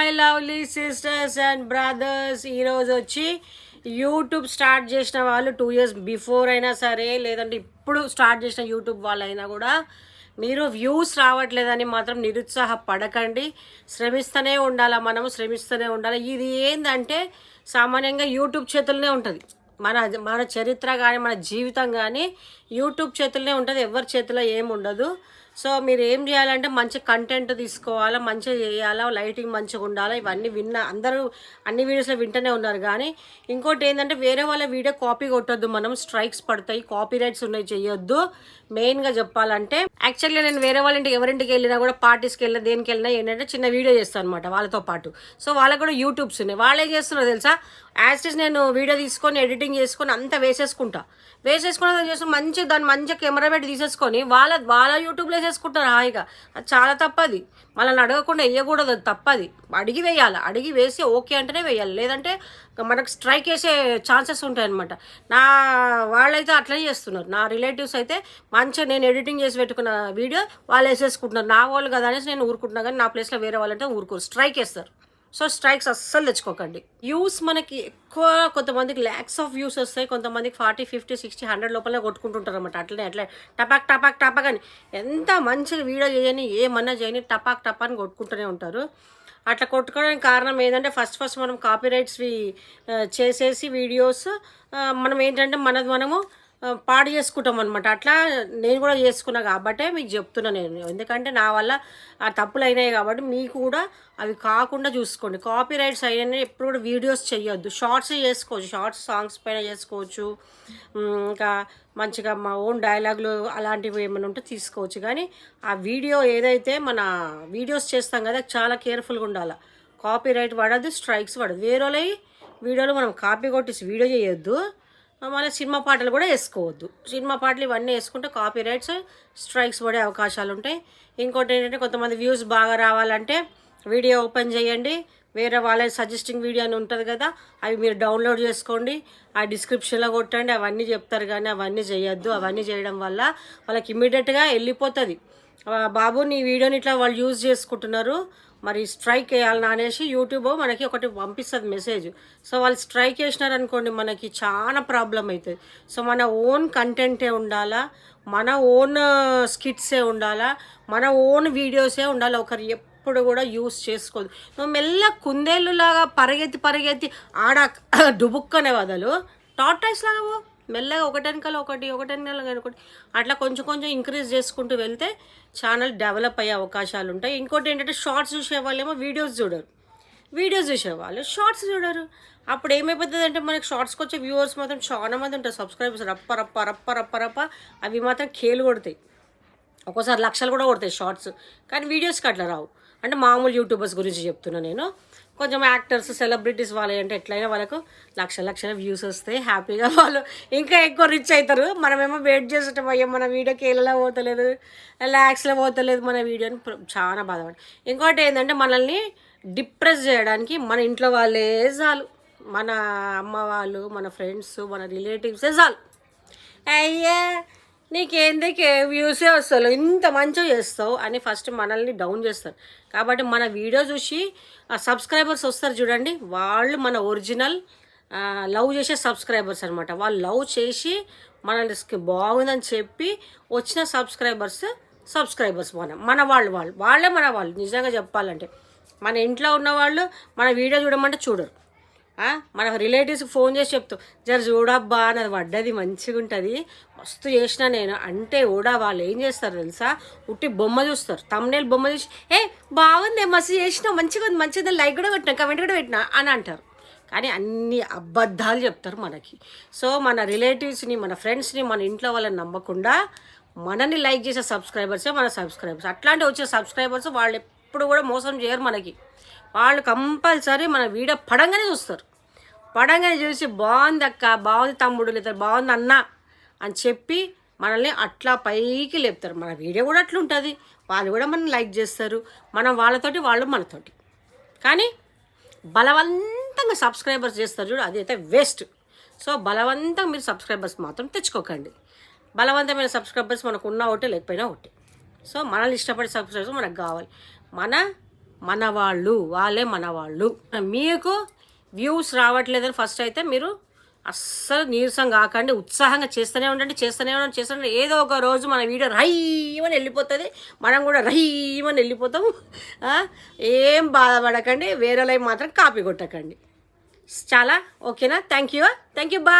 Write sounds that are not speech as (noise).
My lovely sisters and brothers ఈరోజు వచ్చి YouTube start చేసిన వాళ్ళు టూ ఇయర్స్ బిఫోర్ అయినా సరే లేదంటే ఇప్పుడు స్టార్ట్ చేసిన యూట్యూబ్ వాళ్ళైనా కూడా మీరు వ్యూస్ రావట్లేదని మాత్రం నిరుత్సాహపడకండి శ్రమిస్తూనే ఉండాలా మనము? శ్రమిస్తూనే ఉండాలి? ఇది ఏంటంటే సామాన్యంగా యూట్యూబ్ చేతుల్లోనే ఉంటుంది. మన మన చరిత్ర కానీ మన జీవితం కానీ యూట్యూబ్ చేతుల్లోనే ఉంటుంది. ఎవరి చేతిలో ఏమి ఉండదు సో మీరు ఏం చేయాలంటే మంచి కంటెంట్ తీసుకోవాలా మంచిగా చేయాలా లైటింగ్ మంచిగా ఉండాలా ఇవన్నీ విన్న అందరూ అన్ని వీడియోస్లో వింటూనే ఉన్నారు. కానీ ఇంకోటి ఏంటంటే వేరే వాళ్ళ వీడియో కాపీ కొట్టొద్దు మనం స్ట్రైక్స్ పడతాయి కాపీ రైట్స్ ఉన్నాయి చేయొద్దు మెయిన్గా చెప్పాలంటే యాక్చువల్గా నేను వేరే వాళ్ళ ఇంటికి ఎవరింటికి వెళ్ళినా కూడా పార్టీస్కి వెళ్ళినా దేనికి వెళ్ళినా ఏంటంటే చిన్న వీడియో చేస్తాను అనమాట వాళ్ళతో పాటు. సో వాళ్ళకు కూడా యూట్యూబ్స్ ఉన్నాయి. వాళ్ళు ఏం చేస్తున్నారు తెలుసా? యాజ్ ఇస్ నేను వీడియో తీసుకొని ఎడిటింగ్ చేసుకొని అంతా వేసేసుకుంటా. వేసేసుకున్న చేసి మంచి దాన్ని మంచిగా కెమెరా పెట్టి తీసేసుకొని వాళ్ళ వాళ్ళ యూట్యూబ్లో చేసుకుంటారు హాయిగా. అది చాలా తప్పది. వాళ్ళని అడగకుండా వేయకూడదు అది తప్పది. అడిగి వేయాలి అడిగి వేసి ఓకే అంటేనే వేయాలి. లేదంటే మనకు స్ట్రైక్ వేసే ఛాన్సెస్ ఉంటాయన్నమాట. నా వాళ్ళైతే అట్లనే చేస్తున్నారు. నా రిలేటివ్స్ అయితే మంచిగా నేను ఎడిటింగ్ చేసి పెట్టుకున్న వీడియో వాళ్ళు వేసేసుకుంటున్నారు. నా వాళ్ళు కదా అనేసి నేను ఊరుకుంటున్నా కానీ నా ప్లేస్లో వేరే వాళ్ళంటే ఊరుకోరు. స్ట్రైక్ వేస్తారు సో స్ట్రైక్స్ అస్సలు తెచ్చుకోకండి. వ్యూస్ మనకి ఎక్కువ కొంతమందికి ల్యాక్స్ ఆఫ్ వ్యూస్ వస్తాయి. కొంతమందికి ఫార్టీ ఫిఫ్టీ సిక్స్టీ హండ్రెడ్ లోపలే కొట్టుకుంటుంటారు అనమాట అట్లనే. అట్లే టపాక్ టపాక్ టపాక్ అని ఎంత మంచిగా వీడియో చేయని ఏమన్నా చేయని టపాక్ టపాక్ అని కొట్టుకుంటూనే ఉంటారు. అట్లా కొట్టుకోవడానికి కారణం ఏంటంటే ఫస్ట్ ఫస్ట్ మనం కాపీ రైట్స్వి చేసేసి వీడియోస్ మనం ఏంటంటే మనది మనము పాడు చేసుకుంటాం అనమాట అట్లా నేను కూడా చేసుకున్నా కాబట్టే మీకు చెప్తున్నా నేను. ఎందుకంటే నా వల్ల ఆ తప్పులు అయినాయి కాబట్టి మీకు కూడా అవి కాకుండా చూసుకోండి. కాపీ రైట్స్ అయినా ఎప్పుడు కూడా వీడియోస్ చేయొద్దు షార్ట్స్ చేసుకోవచ్చు. షార్ట్స్ సాంగ్స్ పైన చేసుకోవచ్చు. ఇంకా మంచిగా మా ఓన్ డైలాగులు అలాంటివి ఏమైనా ఉంటే తీసుకోవచ్చు. కానీ ఆ వీడియో ఏదైతే మన వీడియోస్ చేస్తాం కదా చాలా కేర్ఫుల్గా ఉండాలి. కాపీ రైట్ పడదు స్ట్రైక్స్ పడదు వేరే వీడియోలో మనం కాపీ కొట్టేసి వీడియో చేయొద్దు. మళ్ళీ సినిమా పాటలు కూడా వేసుకోవద్దు. సినిమా పాటలు ఇవన్నీ వేసుకుంటే కాపీ రైట్స్ స్ట్రైక్స్ పడే అవకాశాలు ఉంటాయి. ఇంకోటి ఏంటంటే కొంతమంది వ్యూస్ బాగా రావాలంటే వీడియో ఓపెన్ చేయండి. వేరే వాళ్ళ సజెస్టింగ్ వీడియో అని ఉంటుంది కదా అవి మీరు డౌన్లోడ్ చేసుకోండి. ఆ డిస్క్రిప్షన్లో కొట్టండి అవన్నీ చెప్తారు కానీ అవన్నీ చేయొద్దు. అవన్నీ చేయడం వల్ల వాళ్ళకి ఇమ్మీడియట్గా వెళ్ళిపోతుంది. బాబు నీ వీడియోని ఇట్లా వాళ్ళు యూజ్ చేసుకుంటున్నారు. మరి స్ట్రైక్ వేయాలని అనేసి యూట్యూబ్ మనకి ఒకటి పంపిస్తుంది మెసేజ్ సో వాళ్ళు స్ట్రైక్ చేసినారనుకోండి మనకి చాలా ప్రాబ్లం అవుతుంది సో మన ఓన్ కంటెంటే ఉండాలా? మన ఓన్ స్కిట్సే uh, ఉండాలా? మన ఓన్ వీడియోసే ఉండాలి? ఒకరు ఎప్పుడు కూడా యూస్ చేసుకోదు. నువ్వు మెల్ల కుందేళ్ళులాగా పరిగెత్తి పరిగెత్తి ఆడ (coughs) డుబుక్కనే వదలు. టార్టైస్ లాగా పో. మెల్లగా ఒకటెనకాల ఒకటి ఒకటెనకాల ఒకటి. అట్లా కొంచెం కొంచెం ఇంక్రీజ్ చేసుకుంటూ వెళ్తే ఛానల్ డెవలప్ అయ్యే అవకాశాలు ఉంటాయి. ఇంకోటి ఏంటంటే షార్ట్స్ చూసే వాళ్ళేమో వీడియోస్ చూడరు. వీడియోస్ చూసేవాళ్ళు షార్ట్స్ చూడరు. అప్పుడు ఏమైపోతుంది అంటే మనకి షార్ట్స్కి వచ్చే వ్యూవర్స్ మాత్రం చాలా మంది ఉంటారు. సబ్స్క్రైబర్స్ రప్ప రప్ప రప్ప రప్ప రప్ప. అవి మాత్రం కేలు కొడతాయి. ఒక్కోసారి లక్షలు కూడా కొడతాయి షార్ట్స్ కానీ వీడియోస్కి అట్లా రావు. అంటే మామూలు యూట్యూబర్స్ గురించి చెప్తున్నా నేను. కొంచెం యాక్టర్స్ సెలబ్రిటీస్ వాళ్ళు అంటే ఎట్లయినా వాళ్ళకు లక్ష లక్షల వ్యూస్ వస్తాయి. హ్యాపీగా వాళ్ళు ఇంకా ఎక్కువ రిచ్ అవుతారు. మనమేమో వెయిట్ చేసేటం అయ్యో మన వీడియోకి ఏళ్ళలో పోతలేదు. ల్యాక్స్లో పోతలేదు మన వీడియోని చాలా బాధపడి ఇంకోటి ఏంటంటే మనల్ని డిప్రెస్ చేయడానికి మన ఇంట్లో వాళ్ళే చాలు. మన అమ్మ వాళ్ళు మన ఫ్రెండ్స్ మన రిలేటివ్సే చాలు. అయ్యా! నీకేందుకే వ్యూసే వస్తావు ఇంత మంచిగా చేస్తావు అని ఫస్ట్ మనల్ని డౌన్ చేస్తారు. కాబట్టి మన వీడియో చూసి ఆ సబ్స్క్రైబర్స్ వస్తారు చూడండి. వాళ్ళు మన ఒరిజినల్ లవ్ చేసే సబ్స్క్రైబర్స్ అనమాట వాళ్ళు లవ్ చేసి మనకి బాగుందని చెప్పి వచ్చిన సబ్స్క్రైబర్స్ సబ్స్క్రైబర్స్ మన మన వాళ్ళు వాళ్ళు వాళ్ళే మన వాళ్ళు. నిజంగా చెప్పాలంటే. మన ఇంట్లో ఉన్న వాళ్ళు మన వీడియో చూడమంటే చూడరు. మన రిలేటివ్స్కి ఫోన్ చేసి చెప్తాం జర చూడబ్బా అన్నది పడ్డది మంచిగా ఉంటుంది. మస్తు చేసిన నేను. అంటే కూడా వాళ్ళు ఏం చేస్తారు తెలుసా? ఉట్టి బొమ్మ చూస్తారు. తమ్నేల్ బొమ్మ చూసి ఏ బాగుంది మస్తు చేసినా మంచిగా ఉంది మంచిగా లైక్ కూడా పెట్టినా కమెంట్ కూడా పెట్టినా అని అంటారు. కానీ అన్ని అబద్ధాలు చెప్తారు మనకి. సో మన రిలేటివ్స్ని మన ఫ్రెండ్స్ని మన ఇంట్లో వాళ్ళని నమ్మకుండా మనని లైక్ చేసే సబ్స్క్రైబర్సే మన సబ్స్క్రైబర్స్ అట్లాంటి వచ్చే సబ్స్క్రైబర్స్ వాళ్ళు ఎప్పుడు కూడా మోసం చేయరు మనకి. వాళ్ళు కంపల్సరీ మన వీడియో పడంగానే చూస్తారు. పడంగానే చూసి బాగుంది అక్క బాగుంది తమ్ముడు లేదా బాగుంది అన్న అని చెప్పి మనల్ని అట్లా పైకి లేపుతారు. మన వీడియో కూడా అట్లా ఉంటుంది వాళ్ళు కూడా మనం లైక్ చేస్తారు. మనం వాళ్ళతోటి వాళ్ళు మనతోటి. కానీ బలవంతంగా సబ్స్క్రైబర్స్ చేస్తారు చూడు అదైతే వేస్ట్. సో బలవంతంగా మీరు సబ్స్క్రైబర్స్ మాత్రం తెచ్చుకోకండి. బలవంతమైన సబ్స్క్రైబర్స్ మనకు ఉన్న ఒకటి లేకపోయినా ఒకటి. సో మనల్ని ఇష్టపడే సబ్స్క్రైబర్స్ మనకు కావాలి. మన మన వాళ్ళు వాళ్ళే మన వాళ్ళు మీకు వ్యూస్ రావట్లేదని ఫస్ట్ అయితే మీరు అస్సలు నీరసం కాకండి ఉత్సాహంగా చేస్తూనే ఉండండి చేస్తూనే ఉండండి చేస్తూనే ఏదో ఒక రోజు మన వీడియో రయ్యమని వెళ్ళిపోతుంది మనం కూడా రయ్యమని వెళ్ళిపోతాం ఏం బాధపడకండి వేరే లైఫ్ మాత్రం కాపీ కొట్టకండి. చాలా ఓకేనా? థ్యాంక్ యూ థ్యాంక్ యూ బా